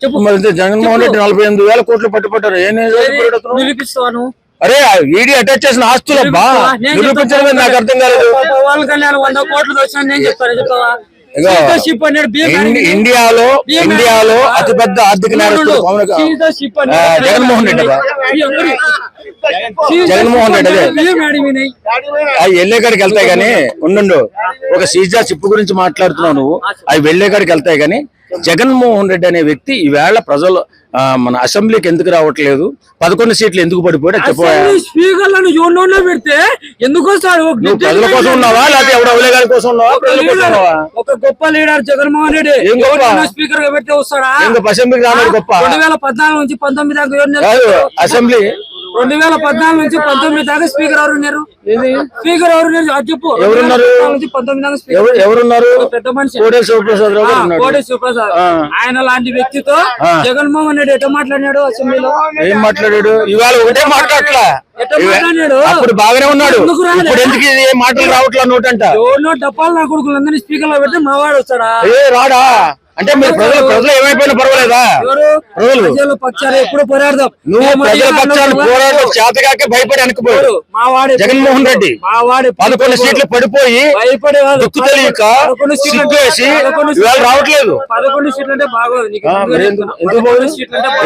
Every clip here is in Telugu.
చెప్పు. మరి జగన్మోహన్ రెడ్డి నలభై ఎనిమిది వేల కోట్లు పట్టుబట్టారు ఏం నువ్వు అరే ఈడీ అటాచ్ చేసిన ఆస్తులబ్బా నేను నిరూపించడం నాకు అర్థం కాలేదు. పవన్ కళ్యాణ్ వంద కోట్లు వచ్చినా నేను చెప్తాను. చెప్తావా. ఇండియాలో ఇండియాలో. అతిపెద్ద ఆర్థిక జగన్మోహన్ రెడ్డి జగన్మోహన్ రెడ్డి. అవి వెళ్ళే కాడికి వెళ్తాయి కానీ ఉండు ఒక సీజా చిప్పు గురించి మాట్లాడుతున్నావు నువ్వు. అవి వెళ్ళే కాడికి వెళ్తాయి కానీ జగన్మోహన్ రెడ్డి అనే వ్యక్తి ఈవేళ ప్రజలు మన అసెంబ్లీకి ఎందుకు రావట్లేదు? పదకొండు సీట్లు ఎందుకు పడిపోయాడు స్పీకర్లను పెడితే ఎందుకు ప్రజల కోసం ఉన్నావా? లేకపోతే ఎవడ కోసం ఉన్నావా? ఒక గొప్ప లీడర్ జగన్మోహన్ రెడ్డి. స్పీకర్గా పెడితే వస్తాడా? ఇంకా అసెంబ్లీకి రాలేదు గొప్ప? రెండు వేల పద్నాలుగు నుంచి పంతొమ్మిది? అసెంబ్లీ రెండు వేల పద్నాలుగు నుంచి పంతొమ్మిది దాకా స్పీకర్ ఎవరు ఉన్నారు? స్పీకర్ ఎవరు ఉన్నారు? అది చెప్పు. ఎవరున్నారు? పంతొమ్మిది దాకా స్పీకర్. ఎవరు ఎవరున్నారు? పెద్ద మనిషి. కోడే శివప్రసాద్ ఆయన లాంటి వ్యక్తితో జగన్మోహన్ రెడ్డి ఎట్లా మాట్లాడినాడు అసెంబ్లీలో? ఏం మాట్లాడాడు? ఇవాళ ఒకటే మాట్లాడట్లా. అప్పుడు బాగానే ఉన్నాడు. ఎందుకు? ఇప్పుడు మాటలు రావట్లా నోటంట? ఎవరినో డప్పాలు నా కొడుకులందరినీ స్పీకర్లో పెడితే మావాడు వస్తాడా? ఏ రాడా? అంటే మీరు ప్రజలు ప్రజలు ఏమైపోయినా పర్వాలేదా? ప్రజలు. పక్షాలు ఎప్పుడు పోరాడదాం. నువ్వు ప్రజల అన్నప్పుడు పోరాటం చేతగాకే భయపడి వాడి జగన్మోహన్ రెడ్డి మా వాడి పదకొండు సీట్లు పడిపోయి. దుక్కు తెలియక సిగ్గేసి ఇవాళ రావట్లేదు. పదకొండు సీట్లు అంటే బాగోదు.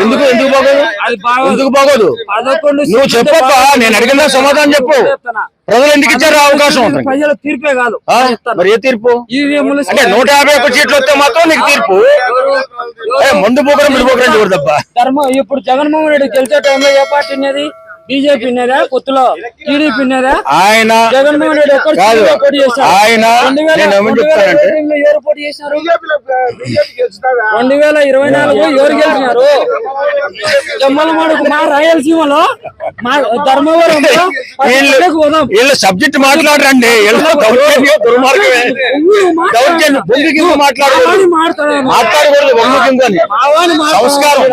ఎందుకు ఎందుకు బాగోదు. ఎందుకు నువ్వు చెప్పప్పా. నేను అడిగిన దానికి సమాధానం చెప్పు? ప్రజలు ఎందుకు ఇచ్చారు అవకాశం? ప్రజల తీర్పే కాదు. మరి ఏ తీర్పు అంటే నూట యాభై ఒక్క సీట్లు వస్తే మాత్రం నీకు తీర్పు ముందు పోకరం ముందు పోకరం చూడదు తప్ప ధర్మ ఇప్పుడు జగన్మోహన్ రెడ్డి గెలిచే టైంలో ఏ పార్టీ ఉన్నది బీజేపీ ఉన్నదా కొత్తలో టీడీపీ ఉన్నదా ఆయన జగన్మోహన్ రెడ్డి ఎక్కడ కాదు. సీట్లో పోటీ చేశారు? ఆయన రెండు వేల- ఇరవై రెండులో ఎవరు పోటీ చేశారు రెండు వేల ఇరవై నాలుగు ఎవరు గెలిచినారు జమ్మలమడుగు మా రాయలసీమలో మా వీళ్ళు సబ్జెక్ట్ మాట్లాడరండి. దుర్మార్గమే. దౌర్జన్యం. బొంగు కింద మాట్లాడకూడదు. మాట్లాడకూడదు బొంగు కింద. సంస్కారం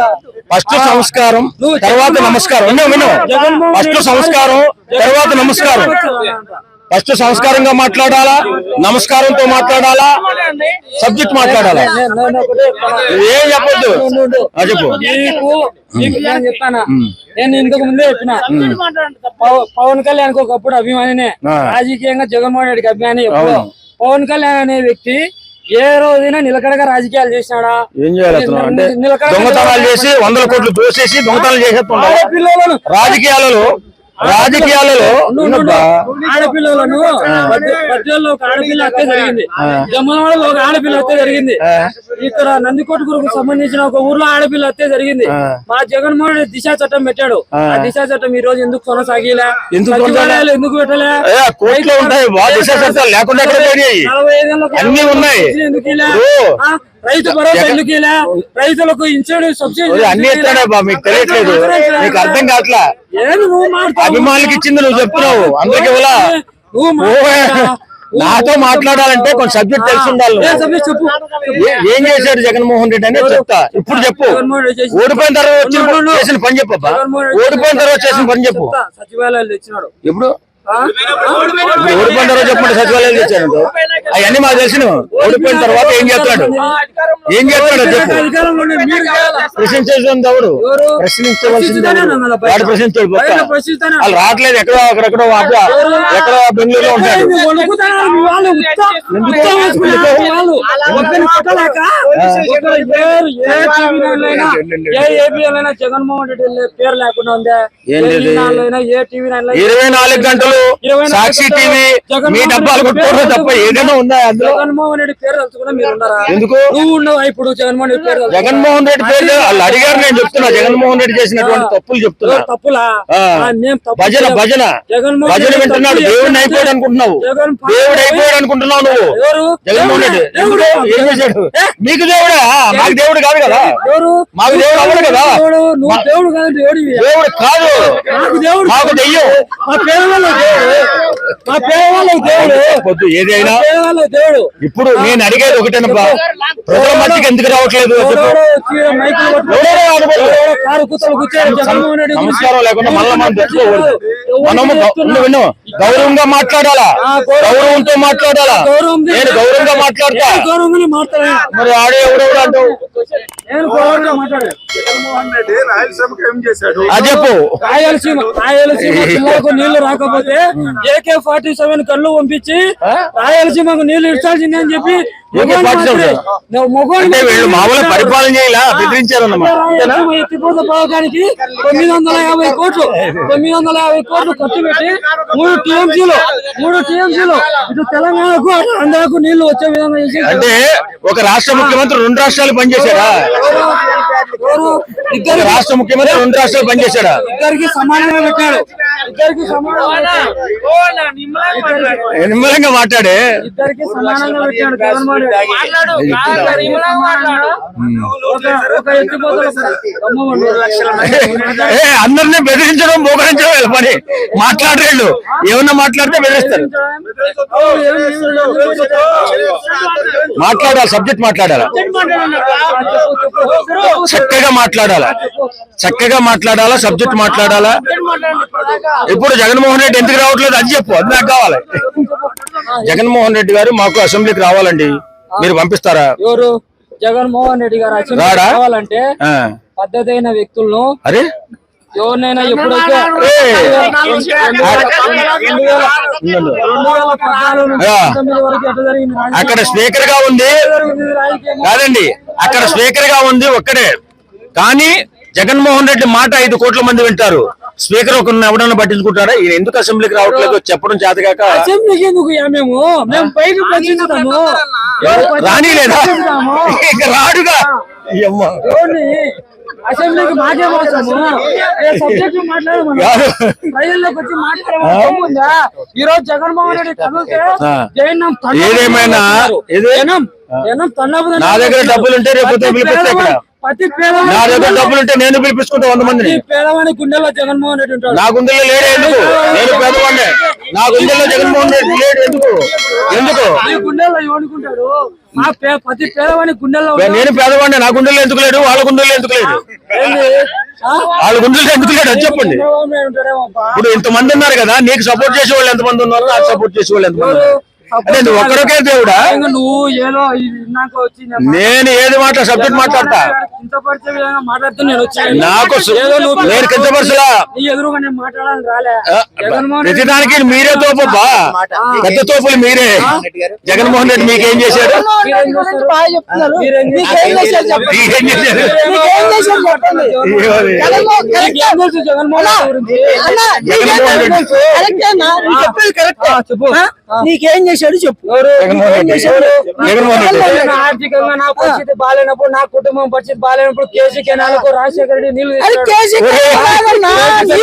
ఫస్ట్ సంస్కారం తర్వాత నమస్కారం. విను విను జగన్మోహన్ ఫస్ట్ సంస్కారం తర్వాత నమస్కారం. ఫస్ట్ సంస్కారంగా మాట్లాడాలా? నమస్కారంతో మాట్లాడాలా? సబ్జెక్ట్ మాట్లాడాలా. ఏం చెప్పొద్దు? చెప్పు. నేను చెప్తానా నేను ఇంతకు ముందే చెప్పిన. పవ- పవన్ కళ్యాణ్ ఒకప్పుడు అభిమానినే. రాజకీయంగా జగన్మోహన్ రెడ్డికి అభిమాని. పవన్ కళ్యాణ్ అనే వ్యక్తి ఏ రోజైనా నిలకడగా రాజకీయాలు చేసినాడా? ఏం చేయాలి దొంగతనాలు చేసి వందల కోట్లు దోసేసి దొంగతనాలు ఆడపిల్లలను రాజకీయాలలో రాజకీయాలలో. ఆడపిల్లలను మధ్యలో ఒక ఆడపిల్ల హత్య జరిగింది. జమ్మలవాడలో ఒక ఆడపిల్ల హత్య జరిగింది. ఇక్కడ నందికోటగురుకు సంబంధించిన ఒక ఊర్లో ఆడపిల్ల హత్య జరిగింది. మా జగన్మోహన్ రెడ్డి దిశా చట్టం పెట్టాడు. ఆ. దిశా చట్టం ఈ రోజు ఎందుకు కొనసాగిలే? ఎందుకు సచివాలయాలు ఎందుకు పెట్టలే? ఏ, కోర్టులో ఉంటాయి. వా దిశ చట్టాలు లేకుండా ఎక్కడ పోయినాయి నలభై. ఎందుకు రైతు భరోసా ఇలా? రైతులకు ఇన్సూరెన్స్ సబ్సిడీ అన్ని ఇలా? మీకు తెలియట్లేదు. నీకు అర్థం కావట్లా? ఏంది నువ్వు మాట్లాడు అభిమానులకి ఇచ్చింది నువ్వు చెప్తున్నావు. అందరికి ఇవ్వలా? నువ్వు ఓయ్, మాట్లాడరా? నాతో మాట్లాడాలంటే కొంచెం సబ్జెక్ట్ తెలిసి ఉండాలి ఏ చేశాడు జగన్మోహన్ రెడ్డి అనేది చెప్తా. ఇప్పుడు చెప్పు. ఓడిపోయిన తర్వాత వచ్చిన పని చెప్పు అబ్బా. జగన్మోహన్ రెడ్డి ఓడిపోయిన తర్వాత చేసిన పని చెప్పు. సచివాలయాలు ఆ? ఇప్పుడు ఓడిపోయిన తర్వాత చెప్పండి సచివాలయాలు తెచ్చాడు అవన్నీ మాకు తెలిసిన ఓడిపోయిన తర్వాత ఏం చేస్తాడు ఏం చేస్తాడో చెప్పు? ప్రశ్నించేది ఎవరు? ప్రశ్నించవలసింది. వాడు ప్రశ్నించాడు. వాళ్ళు రావట్లేదు ఎక్కడో అక్కడెక్కడో అక్కడ ఎక్కడ బెంగళూరులో ఉంటాడు జగన్మోహన్ రెడ్డి పేరు లేకుండా ఇరవై నాలుగు గంటలు సాక్షి టీవీ మీ జగన్మోహన్ డబ్బాలు రెడ్డి కొట్టుకోవడం తప్ప ఏదైనా ఉందా అందులో? జగన్మోహన్ రెడ్డి పేరు తలుచుకున్నా మీరు ఉన్నారా? ఎందుకు? నువ్వు ఉండవు ఇప్పుడు జగన్మోహన్ రెడ్డి పేరు. జగన్మోహన్ రెడ్డి పేరు వాళ్ళు అడిగారు నేను చెప్తున్నా. జగన్మోహన్ రెడ్డి చేసినటువంటి తప్పులు చెప్తున్నా. ఎవరు తప్పులా? ఆ. ఆ, నేను తప్పు భజన. భజన. జగన్మోహన్ భజన వింటున్నాడు. దేవుడిని అయిపోయాడు అనుకుంటున్నావు. దేవుడు అయిపోయాడు అనుకుంటున్నావు నువ్వు. ఎవరు? జగన్మోహన్ రెడ్డి. దేవుడు? ఏం చేశాడు? మీకు దేవుడా? మాకు దేవుడు కాదు కదా? ఎవరు? మాకు దేవుడు అవ్వడు కదా? దేవుడు దేవుడు దేవుడు కాదు. నాకు దేవుడు మాకు దెయ్యం. మా పేదవాళ్ళకి దేవుడు పొద్దు ఏదైనా పేదవాళ్ళకి దేవుడు ఇప్పుడు నేను అడిగేది ఒకటేనప్పా ప్రజల మధ్యకి ఎందుకు రావట్లేదు చెప్పు. ఎవడెవడో వచ్చి మైకులు పట్టుకొని ఎవడెవడో ఆడబోతు. ఎవడెవడో కారు కూతలు కూర్చొని జగన్మోహన్ రెడ్డి గురించి సంస్కారం లేకుండా మళ్ళా మనం తెచ్చుకోకూడదు. ఎవరికి మనము గౌ- చెప్తున్నా? విను, విను గౌరవంగా మాట్లాడాలా? ఆ, గౌరవం- గౌరవంతో మాట్లాడాలా? గౌరవం నేను గౌరవంగా మాట్లాడతా. గౌరవంగానే మరి ఆడే ఎవడెవడు అంటావు? జగన్మోహన్ రెడ్డి రాయలసీమకి ఏం చేశాడు? అది చెప్పు. రాయలసీమ రాయలసీమ జిల్లాకు నీళ్ళు రాకపోతే ఏకే ఫార్టీ సెవెన్ కళ్ళు పంపించి రాయలసీమకు నీళ్ళు ఇచ్చాల్సిందే అని చెప్పి మొగోడు 47 మాత్రమే. నువ్వు మొగోడు అంటే వీళ్ళు మామూలు పరిపాలన చేయాల? పథకానికి తొమ్మిది వందల యాభై కోట్లు. తొమ్మిది వందల యాభై కోట్లు ఖర్చు పెట్టి మూడు టీఎంసీలు మూడు టీఎంసీలు ఇటు తెలంగాణకు అటు ఆంధ్రాకు నీళ్ళు వచ్చే విధంగా అంటే ఒక రాష్ట్ర ముఖ్యమంత్రి రెండు రాష్ట్రాలు? ఒక ఇద్దరికి రాష్ట్ర ముఖ్యమంత్రి రెండు రాష్ట్రాలు పనిచేశాడా? పెట్టాడు ఇద్దరికి సమానంగా పెట్టాడు. నిమ్మలంగా మాట్లాడే. ఇద్దరికి సమానంగా పెట్టాడు అందరినీ బెదిరించడం మోకరించడం వీళ్ళ పని. మాట్లాడరేళ్ళు ఏమన్నా మాట్లాడితే బెదిరిస్తారు. మాట్లాడాలి సబ్జెక్ట్ మాట్లాడాలా. చక్కగా మాట్లాడాలా. చక్కగా మాట్లాడాలా సబ్జెక్ట్ మాట్లాడాలా? ఇప్పుడు జగన్మోహన్ రెడ్డి ఎందుకు రావట్లేదు అది చెప్పు అది నాకు కావాలి. జగన్మోహన్ రెడ్డి గారు మాకు అసెంబ్లీకి రావాలండి. మీరు పంపిస్తారా? ఎవరు? జగన్మోహన్ రెడ్డి గారు అసెంబ్లీ రాడా? కావాలంటే ఆ. పద్ధతి అయిన వ్యక్తులను అరే? ఎవరినైనా ఎప్పుడైతే? అక్కడ స్పీకర్గా ఉంది? కాదండి అక్కడ స్పీకర్గా ఉంది ఒక్కడే. కానీ జగన్మోహన్ రెడ్డి మాట ఐదు కోట్ల మంది వింటారు. స్పీకర్ ఒక ఎవడన్నా పట్టించుకుంటారా? ఈయన ఎందుకు అసెంబ్లీకి రావట్లేదు? చెప్పడం చేతగాక అసెంబ్లీకి ఎందుకు మేము? మేము పైకి రాని లేదా? ఇక రాడుగా. అసెంబ్లీకి మాకే మోసము సబ్జెక్ట్ మాట్లాడమను. కాదు. ప్రజల్లోకి వచ్చి మాట్లాడమా ఈ రోజు జగన్మోహన్ రెడ్డి. జగన్ తన్నులు ఏదేమైనా? నా దగ్గర డబ్బులుంటే రేపు ప్రతి పిలిపిస్తే ఇక్కడ. పేదవాడి- పేదవాడి నా దగ్గర డబ్బులుంటే నేను పిలిపించుకుంటా వంద మందిని. ప్రతి పేదవాడి గుండెల్లో జగన్మోహన్ రెడ్డి ఉంటాడు. నా గుండెల్లో లేడే ఎందుకు? నేను పేదవాడినే. నా గుండెల్లో జగన్మోహన్ రెడ్డి లేడు ఎందుకు? ఎందుకు? గుండెల్లో ఏమనుకుంటాడు ప్రతి పేదవాడి గుండెల్లో. నేను పేదవాడిని. నా గుండెల్లో ఎందుకు లేడు? వాళ్ళ గుండెల్లో ఎందుకు లేడు? వాళ్ళ గుండెల్లో ఎందుకు లేడు? అది చెప్పండి. ఇప్పుడు ఇంతమంది ఉన్నారు కదా నీకు సపోర్ట్ చేసే వాళ్ళు ఎంతమంది ఉన్నారు? నాకు సపోర్ట్ చేసే వాళ్ళు ఎంతమంది ఉన్నారు? అంటే నువ్వు ఒక్కడికే దేవుడా? ఇంకా నువ్వు ఏదో నాకు నేను ఏది మాట సబ్జెక్ట్ మాట్లాడతా. నాకు నేను కించపరచలా ప్రతిదానికి మీరే తోపబ్బా. పెద్ద తోపులు మీరే. జగన్మోహన్ రెడ్డి మీకేం చేశారు? జగన్మోహన్ రెడ్డి గురించి? జగన్మోహన్ రెడ్డి ఆ, చెప్పు నీకేం చేశాడు చెప్పు ఎవరు? జగన్మోహన్ రెడ్డి జగన్మోహన్ రెడ్డి నేను ఆర్థికంగా నా పరిస్థితి బాగాలేనప్పుడు నా కుటుంబం పరిస్థితి బాగాలేనప్పుడు కేసీ కెనాలకు రాజశేఖర రెడ్డి నీళ్ళు అది తెచ్చాడు. కేసీ కాదన్నా, నీ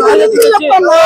గురించి చెప్పన్నా